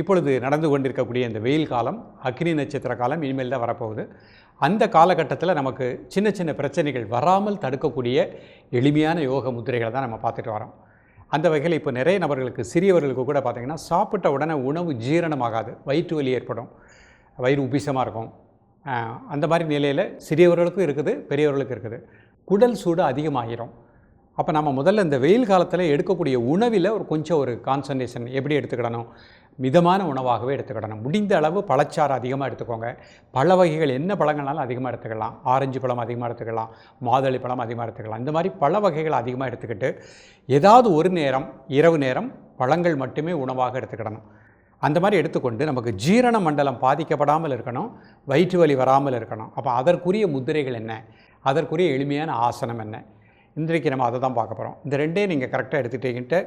இப்பொழுது நடந்து கொண்டிருக்கக்கூடிய இந்த வெயில் காலம் அக்னி நட்சத்திர காலம் இனிமேல் தான் வரப்போகுது. அந்த காலகட்டத்தில் நமக்கு சின்ன சின்ன பிரச்சனைகள் வராமல் தடுக்கக்கூடிய எளிமையான யோக முத்திரைகளை தான் நம்ம பார்த்துட்டு வரோம். அந்த வகையில் இப்போ நிறைய நபர்களுக்கு சிறியவர்களுக்கு கூட பார்த்திங்கன்னா சாப்பிட்ட உடனே உணவு ஜீரணமாகாது வயிற்று வலி ஏற்படும் வயிறு உபிசமாக இருக்கும். அந்த மாதிரி நிலையில் சிறியவர்களுக்கும் இருக்குது பெரியவர்களுக்கும் இருக்குது. குடல் சூடு அதிகமாகிரும். அப்போ நம்ம முதல்ல இந்த வெயில் காலத்தில் எடுக்கக்கூடிய உணவில் ஒரு கொஞ்சம் ஒரு கான்சன்ட்ரேஷன் எப்படி எடுத்துக்கிடணும்? மிதமான உணவாகவே எடுத்துக்கிடணும். முடிந்த அளவு பழச்சாறு அதிகமாக எடுத்துக்கோங்க. பழ வகைகள் என்ன பழங்கள்னாலும் அதிகமாக எடுத்துக்கலாம். ஆரஞ்சு பழம் அதிகமாக எடுத்துக்கலாம். மாதுளை பழம் அதிகமாக எடுத்துக்கலாம். இந்த மாதிரி பழ வகைகள் அதிகமாக எடுத்துக்கிட்டு ஏதாவது ஒரு நேரம் இரவு நேரம் பழங்கள் மட்டுமே உணவாக எடுத்துக்கிடணும். அந்த மாதிரி எடுத்துக்கொண்டு நமக்கு ஜீரண மண்டலம் பாதிக்கப்படாமல் இருக்கணும். வயிற்று வலி வராமல் இருக்கணும். அப்போ அதற்குரிய முதிரைகள் என்ன? அதற்குரிய எளிமையான ஆசனம் என்ன? இன்றைக்கு நம்ம அதை தான் பார்க்க போகிறோம் இந்த ரெண்டே நீங்கள் கரெக்டாக எடுத்துக்கிட்டீங்கன்ட்டு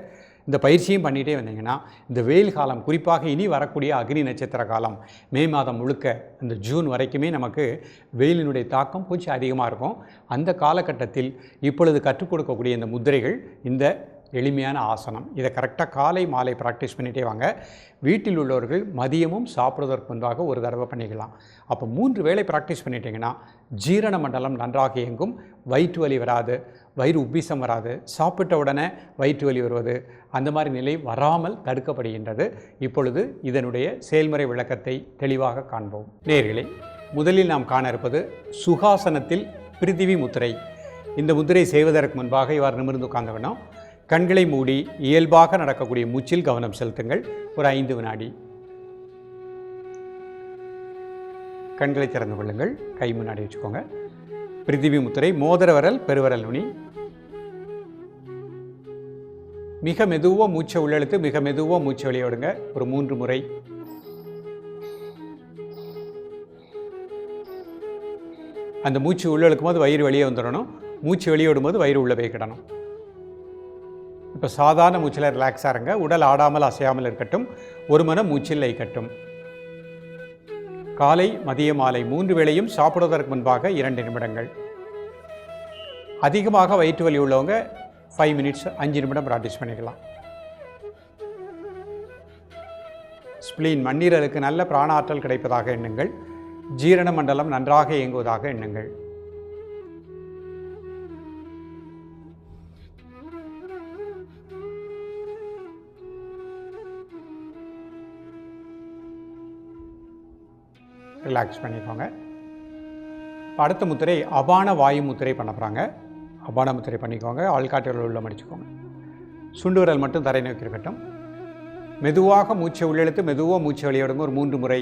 இந்த பயிற்சியும் பண்ணிகிட்டே வந்தீங்கன்னா இந்த வெயில் காலம் குறிப்பாக இனி வரக்கூடிய அக்னி நட்சத்திர காலம் மே மாதம் முழுக்க இந்த ஜூன் வரைக்குமே நமக்கு வெயிலினுடைய தாக்கம் கொஞ்சம் அதிகமாக இருக்கும். அந்த காலகட்டத்தில் இப்பொழுது கற்றுக் கொடுக்கக்கூடிய இந்த முத்திரைகள் இந்த எளிமையான ஆசனம். இதை கரெக்டாக காலை மாலை ப்ராக்டிஸ் பண்ணிகிட்டே வாங்க. வீட்டில் உள்ளவர்கள் மதியமும் சாப்பிடுவதற்கு முன்பாக ஒரு தடவை பண்ணிக்கலாம். அப்போ மூன்று வேளை ப்ராக்டிஸ் பண்ணிட்டீங்கன்னா ஜீரண மண்டலம் நன்றாக இயங்கும். வயிற்று வலி வராது வயிறு உப்பீசம் வராது சாப்பிட்ட உடனே வயிற்று வலி வருவது அந்த மாதிரி நிலை வராமல் தடுக்கப்படுகின்றது. இப்பொழுது இதனுடைய செயல்முறை விளக்கத்தை தெளிவாக காண்போம். நேர்களே முதலில் நாம் காண இருப்பது சுகாசனத்தில் பிரிதிவி முத்திரை. இந்த முத்திரை செய்வதற்கு முன்பாக இவர் நிமிர்ந்து உட்கார்ந்த வேணும் கண்களை மூடி இயல்பாக நடக்கக்கூடிய மூச்சில் கவனம் செலுத்துங்கள். ஒரு ஐந்து வினாடி. கண்களை திறந்து கொள்ளுங்கள். கை முன்னாடி வச்சுக்கோங்க. பிரிதிவி முத்திரை மோதிர பெருவரல் நுனி. மிக மெதுவாக மூச்சை உள்ளெழுத்து மிக மெதுவாக மூச்சை வெளியே ஒரு மூன்று முறை. அந்த மூச்சு உள்ளே போது வயிறு வெளியே வந்துடணும். மூச்சு வெளியே விடும்போது வயிறு உள்ளே போய்க்கிடணும் இப்போ சாதாரண மூச்சில் ரிலாக்ஸாக இருங்க. உடல் ஆடாமல் அசையாமல் இருக்கட்டும். ஒரு மனம் மூச்சில் லயிக்கட்டும் காலை மதிய மாலை மூன்று வேளையும் சாப்பிடுவதற்கு முன்பாக இரண்டு நிமிடங்கள். அதிகமாக வயிற்று வலி உள்ளவங்க ஃபைவ் மினிட்ஸ் அஞ்சு நிமிடம் ப்ராக்டிஸ் பண்ணிக்கலாம். ஸ்பிளீன் மண்ணீரலுக்கு நல்ல பிராணாற்றல் கிடைப்பதாக எண்ணுங்கள். ஜீரண மண்டலம் நன்றாக இயங்குவதாக எண்ணுங்கள். ரிலாக்ஸ் பண்ணிக்கோங்க. அடுத்த முத்திரை அபான வாயு முத்திரை பண்ண போகிறாங்க அபான முத்திரை பண்ணிக்கோங்க. ஆள்காட்டில் உள்ள மடிச்சுக்கோங்க. சுண்டு விரல் மட்டும் தரை நோக்கி இருக்கட்டும். மெதுவாக மூச்சை உள்ளெழுத்து மெதுவாக மூச்சை வெளியிடுங்க ஒரு மூன்று முறை.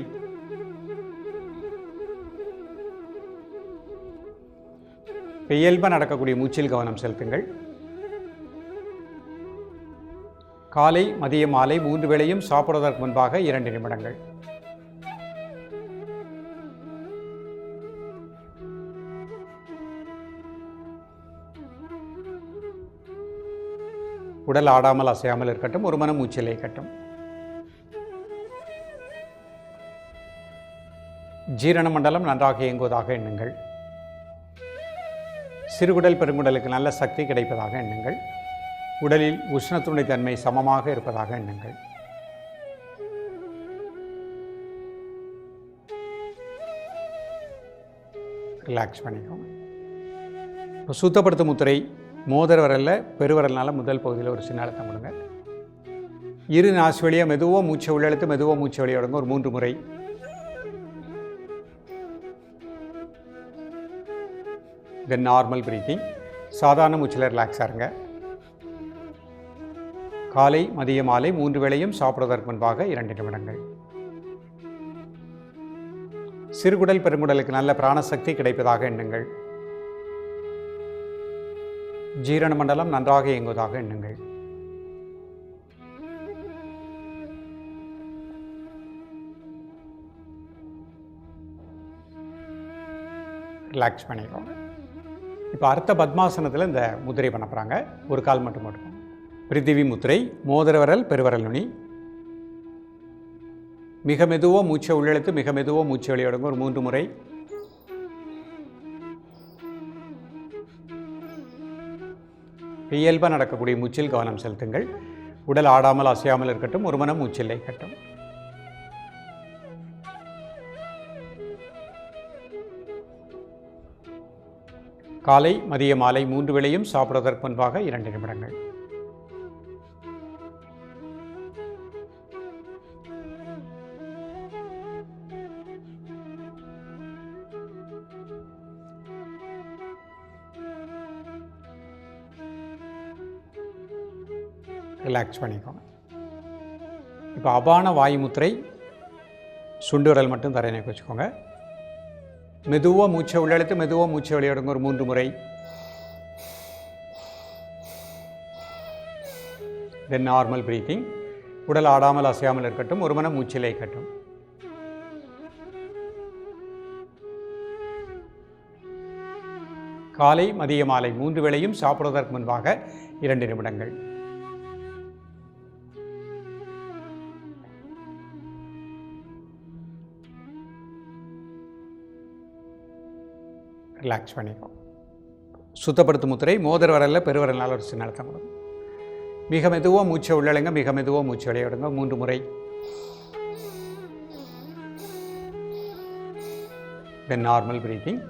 இப்ப இயல்பாக நடக்கக்கூடிய மூச்சில் கவனம் செலுத்துங்கள். காலை மதிய மாலை மூன்று வேளையும் சாப்பிடுவதற்கு முன்பாக இரண்டு நிமிடங்கள். உடல் ஆடாமல் அசையாமல் இருக்கட்டும் ஒரு மனம் மூச்சிலே இருக்கட்டும். ஜீரண மண்டலம் நன்றாக இயங்குவதாக எண்ணுங்கள். சிறுகுடல் பெருங்குடலுக்கு நல்ல சக்தி கிடைப்பதாக எண்ணுங்கள். உடலில் உஷ்ணத்துணை தன்மை சமமாக இருப்பதாக எண்ணுங்கள். ரிலாக்ஸ் பண்ணிக்கோங்க. இப்போ சுத்தப்படுத்தும் முத்திரை மோதிர விரல்ல முதல் பகுதியில் ஒரு சின்ன அழுத்தம் கொடுங்க. இரு நாசு வழியாக மெதுவாக மூச்சை உள்ளெழுத்து மெதுவாக மூச்சை வெளியே விடுங்க ஒரு மூன்று முறை. தென் நார்மல் பிரீத்திங் சாதாரண மூச்சில் ரிலாக்ஸாக இருங்க. காலை மதிய மாலை மூன்று வேளையும் சாப்பிடுவதற்கு முன்பாக இரண்டு நிமிடங்கள். சிறுகுடல் பெருங்குடலுக்கு நல்ல பிராணசக்தி கிடைப்பதாக எண்ணுங்கள். ஜீரண மண்டலம் நன்றாக இயங்குவதாக எண்ணுங்கள். ரிலாக்ஸ் பண்ணிக்கோங்க. இப்போ அர்த்த பத்மாசனத்தில் இந்த முதிரை பண்ண போகிறாங்க ஒரு கால் மட்டும் மட்டும் பிரித்திவி முத்திரை மோதிரவரல் பெருவரல் நுனி. மிக மெதுவோ மூச்சை உள்ளெழுத்து மிக மெதுவோ மூச்சை வெளியிடுங்க. ஒரு மூன்று முறை. இயல்பாக நடக்கக்கூடிய மூச்சில் கவனம் செலுத்துங்கள். உடல் ஆடாமல் அசையாமல் இருக்கட்டும். ஒரு மனம் மூச்சில்லை கட்டும் காலை மதிய மாலை மூன்று வேளையும் சாப்பிடுவதற்கு முன்பாக இரண்டு நிமிடங்கள். ரிலாக்ஸ் பண்ணிக்கோங்க. இப்போ அபான வாயுமுத்திரை சுண்டு விரல் மட்டும் தரையினைக்கு வச்சுக்கோங்க. மெதுவாக மூச்சை உள்ளெழுத்து மெதுவாக மூச்சை வெளியிடுங்க ஒரு மூன்று முறை. தென் நார்மல் பிரீத்திங் உடல் ஆடாமல் அசையாமல் இருக்கட்டும். ஒரு மனம் மூச்சிலே கட்டும் காலை மதிய மாலை மூன்று வேளையும் சாப்பிடுவதற்கு முன்பாக இரண்டு நிமிடங்கள். ரிலாக்ஸ் பண்ணிக்கும் சுத்தப்படுத்தும் முத்திரை மோதிர வரல பெருவரலால் ஒரு சின்ன அழுத்தம் கொடுக்கும் மிக மெதுவாக மூச்சை உள்ளழுங்க மிக மெதுவாக மூச்சு விளையாடுங்க. மூன்று முறை. தென் நார்மல் பிரீத்திங்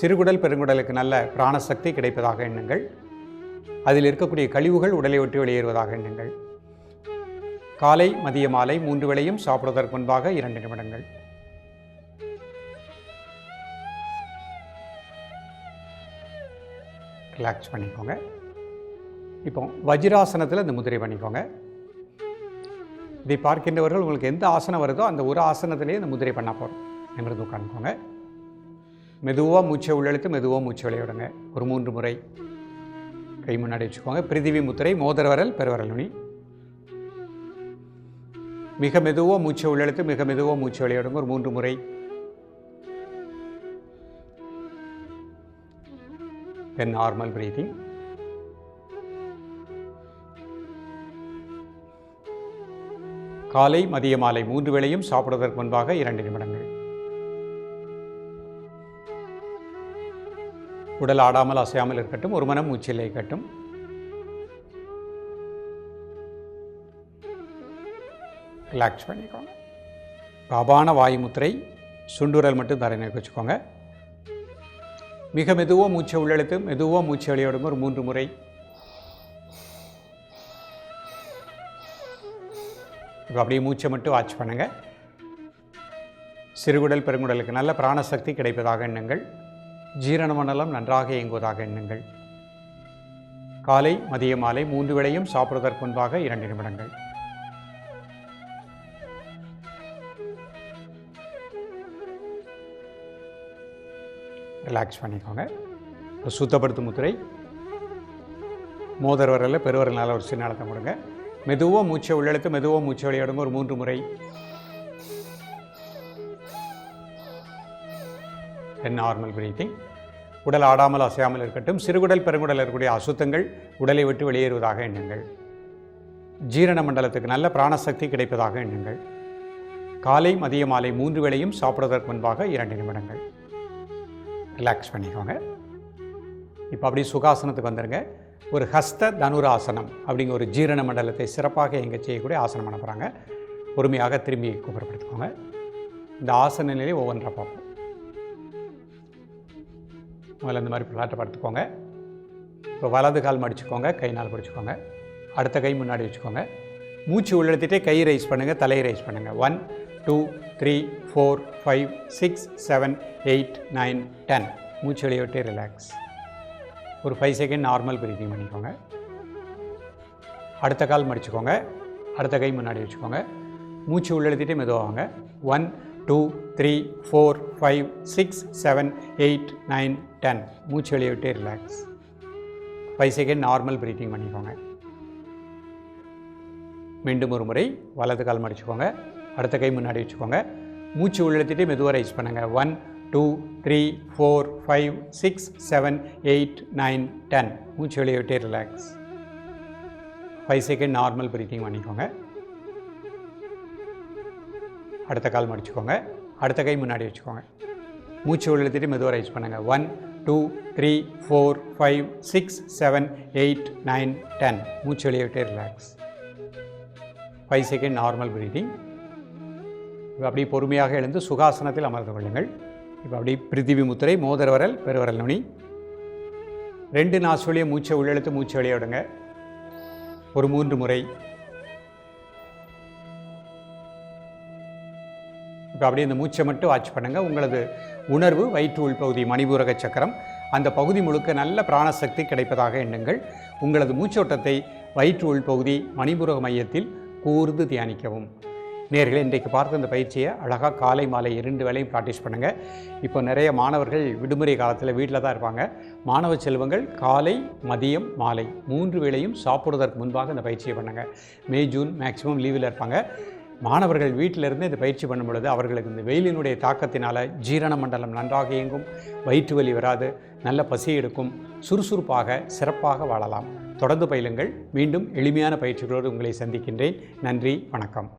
சிறுகுடல் பெருங்குடலுக்கு நல்ல பிராணசக்தி கிடைப்பதாக எண்ணுங்கள். அதில் இருக்கக்கூடிய கழிவுகள் உடலை விட்டு வெளியேறுவதாக எண்ணுங்கள். காலை மதிய மாலை மூன்று வேளையும் சாப்பிடுவதற்கு முன்பாக இரண்டு நிமிடங்கள். ரிலாக்ஸ் பண்ணிக்கோங்க. இப்போ வஜ்ராசனத்தில் இந்த முதிரை பண்ணிக்கோங்க. இதை பார்க்கின்றவர்கள் உங்களுக்கு எந்த ஆசனம் வருதோ அந்த ஒரு ஆசனத்திலேயே இந்த முதிரை பண்ண போகிறோம் நிமிர்ந்து உட்காந்துக்கோங்க மெதுவாக மூச்சை உள்ளெழுத்து மெதுவாக மூச்சை விளையாடுங்க. ஒரு மூன்று முறை. கை முன்னாடி வச்சுக்கோங்க. பிரிதிவி முத்திரை மோதிர வரல் பெருவரல் நுனி. மிக மெதுவாக மூச்சை உள்ளெழுத்து மிக மெதுவாக மூச்சை விளையாடுங்க. ஒரு மூன்று முறை. Then normal breathing. காலை மதிய மாலை மூன்று வேளையும் சாப்பிடுவதற்கு முன்பாக இரண்டு நிமிடங்கள். உடல் ஆடாமல் அசையாமல் இருக்கட்டும் ஒரு மனம் மூச்சில் இருக்கட்டும். ரிலாக்ஸ் பண்ணிக்கோங்க. பாபான வாயு முத்திரை சுண்டுரல் மட்டும் தரையினருக்கு வச்சுக்கோங்க. மிக மெதுவாக மூச்சை உள்ளெழுத்து மெதுவாக மூச்சை வெளியிடுங்க ஒரு மூன்று முறை. இப்போ அப்படியே மூச்சை மட்டும் வாட்ச் பண்ணுங்கள் சிறுகுடல் பெருங்குடலுக்கு நல்ல பிராணசக்தி கிடைப்பதாக எண்ணுங்கள். ஜீரண மண்டலம் நன்றாக இயங்குவதாக எண்ணுங்கள். காலை மதிய மாலை மூன்று வேளையும் சாப்பிடுவதற்கு முன்பாக இரண்டு நிமிடங்கள். ரிலாக்ஸ் பண்ணிக்கோங்க. இப்போ சுத்தப்படுத்தும் முத்திரை. மோதர் வரல பெருவரலால் ஒரு சின்ன அழுத்தம் கொடுங்க. மெதுவாக மூச்சை உள்ளெழுத்து மெதுவாக மூச்சை வெளியிடுங்க. ஒரு மூன்று முறை. என் நார்மல் பிரீத்திங் உடல் ஆடாமல் அசையாமல் இருக்கட்டும். சிறுகுடல் பெருங்குடல் இருக்கக்கூடிய அசுத்தங்கள் உடலை விட்டு வெளியேறுவதாக எண்ணுங்கள். ஜீரண மண்டலத்துக்கு நல்ல பிராணசக்தி கிடைப்பதாக எண்ணுங்கள். காலை மதிய மாலை மூன்று வேளையும் சாப்பிடுவதற்கு முன்பாக இரண்டு நிமிடங்கள். ரிலாக்ஸ் பண்ணிக்கோங்க. இப்போ அப்படியே சுகாசனத்துக்கு வந்துடுங்க ஒரு ஹஸ்த தனுராசனம் அப்படிங்கிற ஒரு ஜீரண மண்டலத்தை சிறப்பாக எங்கே செய்யக்கூடிய ஆசனம் பண்ண போகிறாங்க பொறுமையாக திரும்பி கூப்பிடப்படுத்துக்கோங்க. இந்த ஆசன நிலையை ஒவ்வொன்றா பார்ப்போம். முதல்ல இந்த மாதிரி பிளாட்டை படுத்துக்கோங்க. இப்போ வலது கால் மடிச்சுக்கோங்க கை நாள் பிடிச்சிக்கோங்க. அடுத்த கை முன்னாடி வச்சுக்கோங்க. மூச்சு உள்ளெடுத்துகிட்டே கை ரைஸ் பண்ணுங்கள் தலையை ரைஸ் பண்ணுங்கள் one two three four five six seven eight nine ten. மூச்சு வெளியே விட்டு ரிலாக்ஸ் ஒரு ஃபைவ் செகண்ட் நார்மல் பிரீத்திங் பண்ணிக்கோங்க. அடுத்த கால் மடிச்சுக்கோங்க. அடுத்த கை முன்னாடி வச்சுக்கோங்க. மூச்சு உள்ளெழுத்திட்டு மெதுவாங்க one two three four five six seven eight nine ten மூச்சு வெளியே விட்டு relax five second normal breathing பண்ணிக்கோங்க. மீண்டும் ஒரு முறை வலது கால் மடிச்சுக்கோங்க. அடுத்த கை முன்னாடி வச்சுக்கோங்க. மூச்சு உள்ளத்திட்டு மெதுவாக ரைஸ் பண்ணுங்கள் one two three four five six seven eight nine ten மூச்சு வெளியே விட்டே relax five second normal breathing பண்ணிக்கோங்க. அடுத்த கால் மடிச்சுக்கோங்க. அடுத்த கை முன்னாடி வச்சுக்கோங்க. மூச்சு உள்ளத்திட்டு மெதுவாக ரைஸ் பண்ணுங்கள் one two three four five six seven eight nine ten மூச்சு வெளியே விட்டே relax five second normal breathing இப்போ அப்படியே பொறுமையாக எழுந்து சுகாசனத்தில் அமர்ந்து கொள்ளுங்கள். இப்போ அப்படியே பிரித்திவி முத்திரை மோதரவரல் பெருவரல் நுனி. ரெண்டு நாசுவலியை மூச்சை உள்ளெழுத்து மூச்சு வெளியே விடுங்க. ஒரு மூன்று முறை. இப்போ அப்படியே இந்த மூச்சை மட்டும் வாட்ச் பண்ணுங்கள் உங்களது உணர்வு வயிற்று உள்பகுதி மணிபூரக சக்கரம் அந்த பகுதி முழுக்க நல்ல பிராணசக்தி கிடைப்பதாக எண்ணுங்கள். உங்களது மூச்சோட்டத்தை வயிற்று உள்பகுதி மணிபூரக மையத்தில் கூர்ந்து தியானிக்கவும். நேர்களை இன்றைக்கு பார்த்த இந்த பயிற்சியை அழகாக காலை மாலை இரண்டு வேளையும் ப்ராக்டிஸ் பண்ணுங்கள் இப்போ நிறைய மாணவர்கள் விடுமுறை காலத்தில் வீட்டில் தான் இருப்பாங்க. மாணவ செல்வங்கள் காலை மதியம் மாலை மூன்று வேளையும் சாப்பிடுவதற்கு முன்பாக இந்த பயிற்சியை பண்ணுங்கள் மே ஜூன் மேக்ஸிமம் லீவில் இருப்பாங்க. மாணவர்கள் வீட்டிலிருந்து இந்த பயிற்சி பண்ணும் பொழுது அவர்களுக்கு இந்த வெயிலினுடைய தாக்கத்தினால் ஜீரண மண்டலம் நன்றாக இயங்கும். வயிற்று வலி வராது நல்ல பசி எடுக்கும் சுறுசுறுப்பாக சிறப்பாக வாழலாம். தொடர்ந்து பயிலுங்கள். மீண்டும் எளிமையான பயிற்சிகளோடு உங்களை சந்திக்கின்றேன். நன்றி வணக்கம்.